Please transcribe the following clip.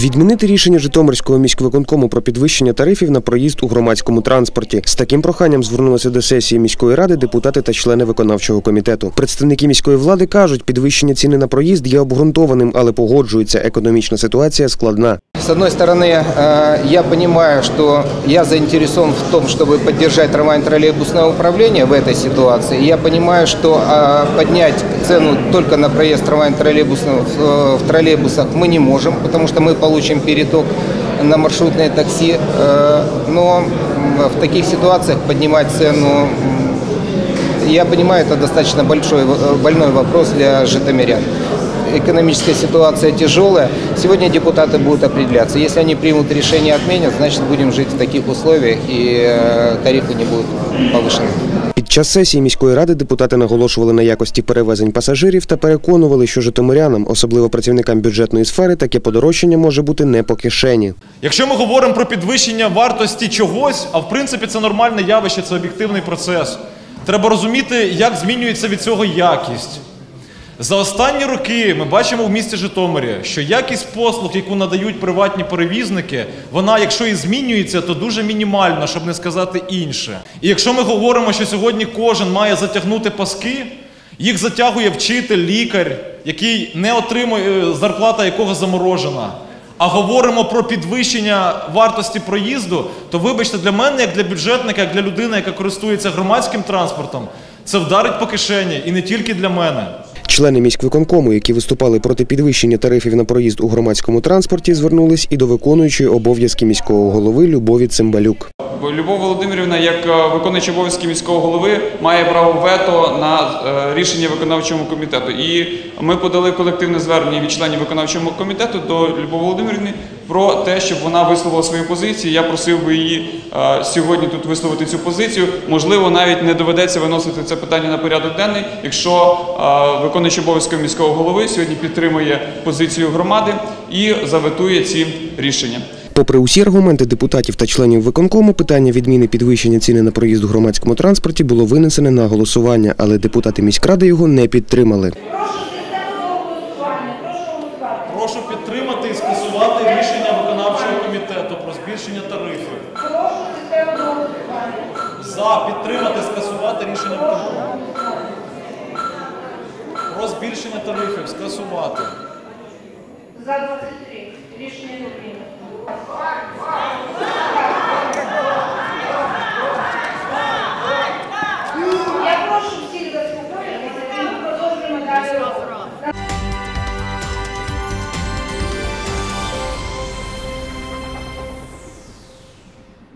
Відмінити рішення Житомирського міськвиконкому про підвищення тарифів на проїзд у громадському транспорті. З таким проханням звернулися до сесії міської ради депутати та члени виконавчого комітету. Представники міської влади кажуть, підвищення ціни на проїзд є обґрунтованим, але погоджуються, економічна ситуація складна. С одной стороны, э, я понимаю, что я заинтересован в том, чтобы поддержать трамвайно-троллейбусное управление в этой ситуации. Я понимаю, что э, поднять цену только на проезд трамвайно-троллейбусного в, э, в троллейбусах мы не можем, потому что мы получим переток на маршрутное такси. Но в таких ситуациях поднимать цену я понимаю, это достаточно большой, больной вопрос для житомирян. Экономическая ситуация тяжелая. Сегодня депутаты будут определяться. Если они примут решение отменят, значит будем жить в таких условиях и э, тарифы не будут повышены. Під час сесії міської ради депутати наголошували на якості перевезень пасажирів та переконували, що житомирянам, особливо працівникам бюджетної сфери, таке подорожчання може бути не по кишені. Якщо ми говоримо про підвищення вартості чогось, а в принципі це нормальне явище, це об'єктивний процес. Треба розуміти, як змінюється від цього якість. За останні роки ми бачимо в місті Житомирі, що якість послуг, яку надають приватні перевізники, вона, якщо і змінюється, то дуже мінімально, щоб не сказати інше. І якщо ми говоримо, що сьогодні кожен має затягнути паски, їх затягує вчитель, лікар, який не отримує е, зарплата якого заморожена. А говоримо про підвищення вартості проїзду, то вибачте, для мене, як для бюджетника, як для людини, яка користується громадським транспортом, це вдарить по кишені і не тільки для мене. Члени міськвиконкому, які виступали проти підвищення тарифів на проїзд у громадському транспорті, звернулись і до виконуючої обов'язки міського голови Любові Цимбалюк. Любов Володимирівна, як е, виконуючий обов'язки міського голови, має право вето на е, рішення виконавчого комітету. І ми подали колективне звернення від членів виконавчого комітету до Любови Володимирівни про те, щоб вона висловила свою позицію. Я просив би її е, сьогодні тут висловити цю позицію. Можливо, навіть не доведеться виносити це питання на порядок денний, якщо е, виконуючий обов'язки міського голови сьогодні підтримує позицію громади і заветує ці рішення. Попри усі аргументи депутатів та членів виконкому, питання відміни підвищення ціни на проїзд у громадському транспорті було винесене на голосування, але депутати міськради його не підтримали. Прошу підтримати і скасувати рішення виконавчого комітету про збільшення тарифів. За підтримати, скасувати рішення виконавчого. Про збільшення тарифів, скасувати. За 23. Рішення не прийнято.